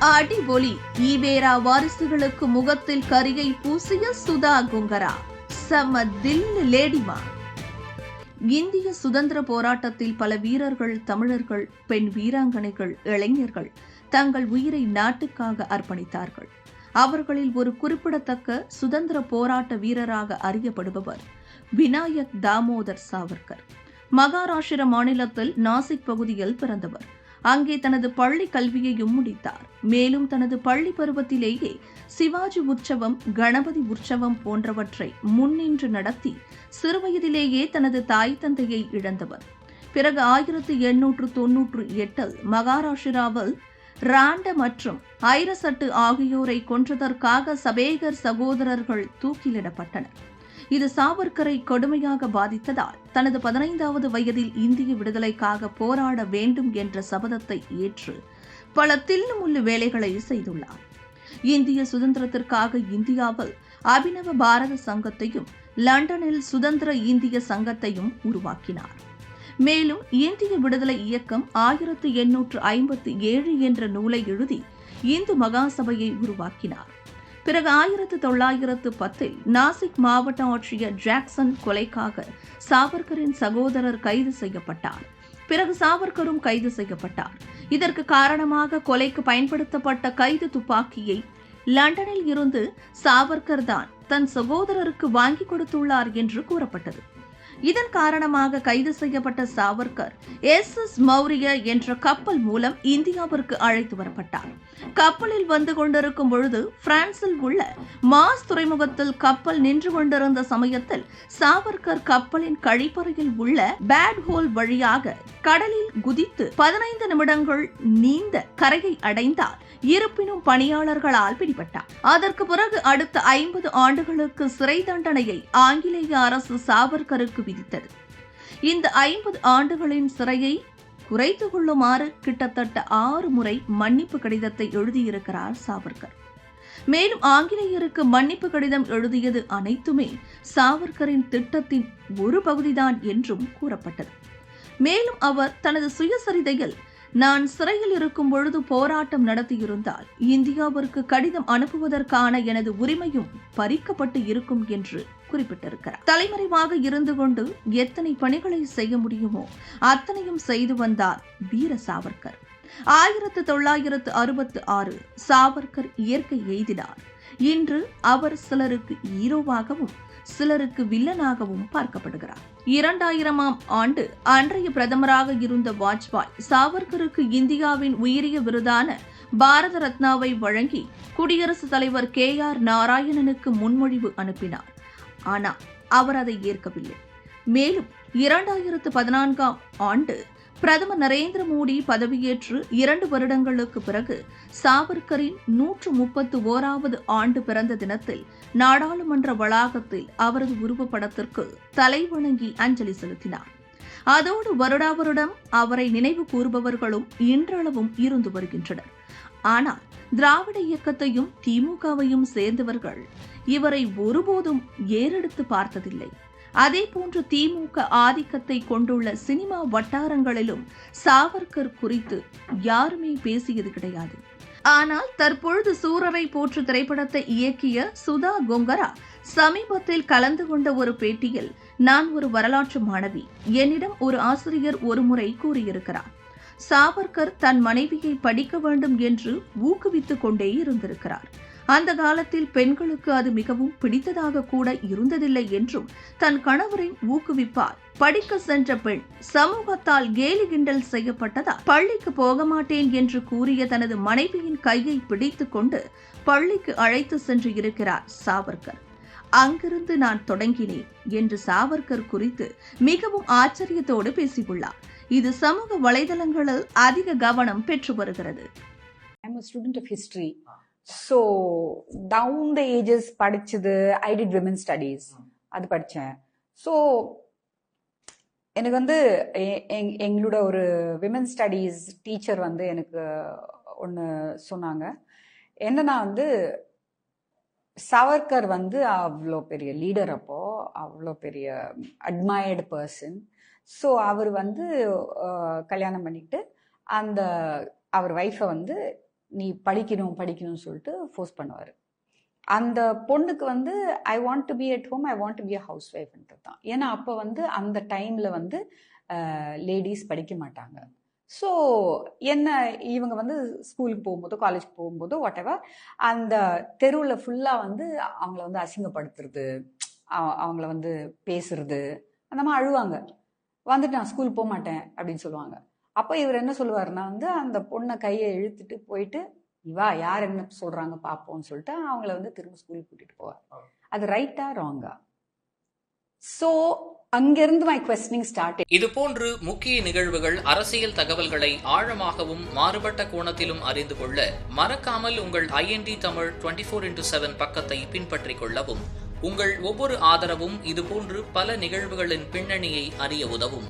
அடிபொலி ஈவேரா வாரிசுகளுக்கு முகத்தில் கரியை பூசிய சுதா குங்கரா. சம தில் லேடிமா. இந்திய சுதந்திர போராட்டத்தில் பல வீரர்கள் தமிழர்கள் பெண் வீராங்கனைகள் இளைஞர்கள் தங்கள் உயிரை நாட்டுக்காக அர்ப்பணித்தார்கள். அவர்களில் ஒரு குறிப்பிடத்தக்க சுதந்திர போராட்ட வீரராக அறியப்படுபவர் விநாயக் தாமோதர் சாவர்கர். மகாராஷ்டிர மாநிலத்தில் நாசிக் பகுதியில் பிறந்தவர். அங்கே தனது பள்ளி கல்வியையும் முடித்தார். மேலும் தனது பள்ளி பருவத்திலேயே சிவாஜி உற்சவம் கணபதி உற்சவம் போன்றவற்றை முன்னின்று நடத்தி சிறுவயதிலேயே தனது தாய் தந்தையை இழந்தவர். பிறகு ஆயிரத்தி எண்ணூற்று தொன்னூற்று எட்டில் மகாராஷ்டிராவில் ராண்ட மற்றும் ஐரசட்டு ஆகியோரை கொன்றதற்காக சபேகர் சகோதரர்கள் தூக்கிலிடப்பட்டனர். இது சாவர்கரை கொடுமையாக பாதித்ததால் தனது பதினைந்தாவது வயதில் இந்திய விடுதலைக்காக போராட வேண்டும் என்ற சபதத்தை ஏற்று பல தில்லுமுள்ளு வேலைகளை செய்துள்ளார். இந்திய சுதந்திரத்திற்காக இந்தியாவில் அபினவ பாரத சங்கத்தையும் லண்டனில் சுதந்திர இந்திய சங்கத்தையும் உருவாக்கினார். மேலும் இந்திய விடுதலை இயக்கம் ஆயிரத்தி எண்ணூற்று ஐம்பத்தி ஏழு என்ற நூலை எழுதி இந்து மகாசபையை உருவாக்கினார். பிறகு ஆயிரத்து தொள்ளாயிரத்து பத்தில் நாசிக் மாவட்ட ஆட்சியர் ஜாக்சன் கொலைக்காக சாவர்கரின் சகோதரர் கைது செய்யப்பட்டார். பிறகு சாவர்கரும் கைது செய்யப்பட்டார். இதற்கு காரணமாக கொலைக்கு பயன்படுத்தப்பட்ட கைது துப்பாக்கியை லண்டனில் இருந்து சாவர்கர் தான் தன் சகோதரருக்கு வாங்கி கொடுத்துள்ளார் என்று கூறப்பட்டது. இதன் காரணமாக கைது செய்யப்பட்ட சாவர்கர் எஸ் எஸ் மௌரிய என்ற கப்பல் மூலம் இந்தியாவிற்கு அழைத்து வரப்பட்டார். கப்பலில் வந்து கொண்டிருக்கும் பொழுது பிரான்சில் உள்ள மாஸ் துறைமுகத்தில் கப்பல் நின்று கொண்டிருந்த சமயத்தில் சாவர்கர் கப்பலின் கழிப்பறையில் உள்ள பேட் ஹோல் வழியாக கடலில் குதித்து பதினைந்து நிமிடங்கள் நீந்த கரையை அடைந்தார். இருப்பினும் பணியாளர்களால் பிடிபட்டார். அதற்கு பிறகு அடுத்த ஐம்பது ஆண்டுகளுக்கு சிறை தண்டனையை ஆங்கிலேய அரசு சாவர்கருக்கு விதித்தது. இந்த ஐம்பது ஆண்டுகளின் சிறையை குறைத்து கொள்ளுமாறு கிட்டத்தட்ட ஆறு முறை மன்னிப்பு கடிதத்தை எழுதியிருக்கிறார் சாவர்கர். மேலும் ஆங்கிலேயருக்கு மன்னிப்பு கடிதம் எழுதியது அனைத்துமே சாவர்கரின் திட்டத்தின் ஒரு பகுதிதான் என்றும் கூறப்பட்டது. மேலும் அவர் தனது சுயசரிதையில் நான் சிறையில் இருக்கும் பொழுது போராட்டம் நடத்தியிருந்தால் இந்தியாவிற்கு கடிதம் அனுப்புவதற்கான எனது உரிமையும் பறிக்கப்பட்டு இருக்கும் என்று குறிப்பிட்டிருக்கிறார். தலைமறைவாக இருந்து கொண்டு எத்தனை பணிகளை செய்ய முடியுமோ அத்தனையும் செய்து வந்தார் வீர சாவர்கர். ஆயிரத்து தொள்ளாயிரத்து அறுபத்து ஆறு சாவர்கர் இயற்கை எய்தினார். இன்று அவர் சிலருக்கு ஹீரோவாகவும் சிலருக்கு வில்லனாகவும் பார்க்கப்படுகிறார். இரண்டாயிரமாம் ஆண்டு அன்றைய பிரதமராக இருந்த வாஜ்பாய் சாவர்கருக்கு இந்தியாவின் உயரிய விருதான பாரத ரத்னாவை வழங்கி குடியரசுத் தலைவர் கே ஆர் நாராயணனுக்கு முன்மொழிவு அனுப்பினார். ஆனால் அவர் அதை ஏற்கவில்லை. மேலும் இரண்டாயிரத்து பதினான்காம் ஆண்டு பிரதமர் நரேந்திர மோடி பதவியேற்று இரண்டு வருடங்களுக்கு பிறகு சாவர்கரின் நூற்று முப்பத்து ஓராவது ஆண்டு பிறந்த தினத்தில் நாடாளுமன்ற வளாகத்தில் அவரது உருவப்படத்திற்கு தலைவணங்கி அஞ்சலி செலுத்தினார். அதோடு வருடா வருடம் அவரை நினைவு கூறுபவர்களும் இன்றளவும் இருந்து வருகின்றனர். ஆனால் திராவிட இயக்கத்தையும் திமுகவையும் சேர்ந்தவர்கள் இவரை ஒருபோதும் ஏறெடுத்து பார்த்ததில்லை. அதே போன்று திமுக ஆதிக்கத்தை கொண்டுள்ள சினிமா வட்டாரங்களிலும் சாவர்கர் குறித்து யாருமே பேசியது கிடையாது. ஆனால் தற்பொழுது சூரரை போற்று திரைப்படத்தை இயக்கிய சுதா கொங்கரா சமீபத்தில் கலந்து கொண்ட ஒரு பேட்டியில் நான் ஒரு வரலாற்று மாணவி. என்னிடம் ஒரு ஆசிரியர் ஒருமுறை கூறியிருக்கிறார். சாவர்கர் தன் மனைவியை படிக்க வேண்டும் என்று ஊக்குவித்துக் கொண்டே இருந்திருக்கிறார். அந்த காலத்தில் பெண்களுக்கு அது மிகவும் பிடித்ததாக கூட இருந்ததில்லை என்றும் தன் கணவரை ஊக்குவிப்பார். படிக்க சென்ற பெண் சமூகத்தால் கேலி கிண்டல் செய்யப்பட்டதால் பள்ளிக்கு போக மாட்டேன் என்று கூறிய தனது மனைவியின் கையை பிடித்துக் கொண்டு பள்ளிக்கு அழைத்து சென்று இருக்கிறார் சாவர்கர். அங்கிருந்து நான் தொடங்கினேன் என்று சாவர்கர் குறித்து மிகவும் ஆச்சரியத்தோடு பேசியுள்ளார். இது சமூக வலைதளங்களில் அதிக கவனம் பெற்று வருகிறது. I'm a student of history. So, down the ages படிச்சது ஐ டிட் விமன் ஸ்டடீஸ் அது படித்தேன் ஸோ எனக்கு வந்து எங்களோட ஒரு விமன் ஸ்டடீஸ் டீச்சர் வந்து எனக்கு ஒன்று சொன்னாங்க. என்னன்னா வந்து சவர்கர் வந்து அவ்வளோ பெரிய லீடர் அப்போ அவ்வளோ பெரிய அட்மையர்டு பர்சன் ஸோ அவர் வந்து கல்யாணம் பண்ணிட்டு அந்த அவர் ஒய்ஃபை வந்து நீ படிக்கணும் படிக்கணும்னு சொல்லிட்டு ஃபோர்ஸ் பண்ணுவார். அந்த பொண்ணுக்கு வந்து I want to be at home I want to be a house ஒய்ஃப்ன்றது தான். ஏன்னா அப்போ வந்து அந்த டைமில் வந்து லேடிஸ் படிக்க மாட்டாங்க. ஸோ என்ன இவங்க வந்து ஸ்கூலுக்கு போகும்போதோ காலேஜ் போகும்போதோ வாட் எவர் அந்த தெருவில் ஃபுல்லாக வந்து அவங்கள வந்து அசிங்கப்படுத்துறது அவங்கள வந்து பேசுறது அந்த மாதிரி அழுவாங்க. வந்துட்டு நான் ஸ்கூல் போக மாட்டேன் அப்படின்னு சொல்லுவாங்க. அப்போ இவர் என்ன சொல்லுவார்னா வந்து அந்த பொண்ணை கையை இழுத்துட்டு போயிட்டு இவா யார் என்ன சொல்றாங்க பார்ப்போம்னு சொல்லிட்டு அவங்கள வந்து திரும்ப ஸ்கூலுக்கு கூட்டிட்டு போவார். அது ரைட்டா ராங்கா ஸோ அங்கிருந்து மை கொஸ்டினிங் ஸ்டார்ட் இது போன்று முக்கிய நிகழ்வுகள் அரசியல் தகவல்களை ஆழமாகவும் மாறுபட்ட கோணத்திலும் அறிந்து கொள்ள மறக்காமல் உங்கள் IND Tamil twenty four into seven பக்கத்தை பின்பற்றிக் கொள்ளவும் உங்கள் ஒவ்வொரு ஆதரவும் இதுபோன்று பல நிகழ்வுகளின் பின்னணியை அறிய உதவும்.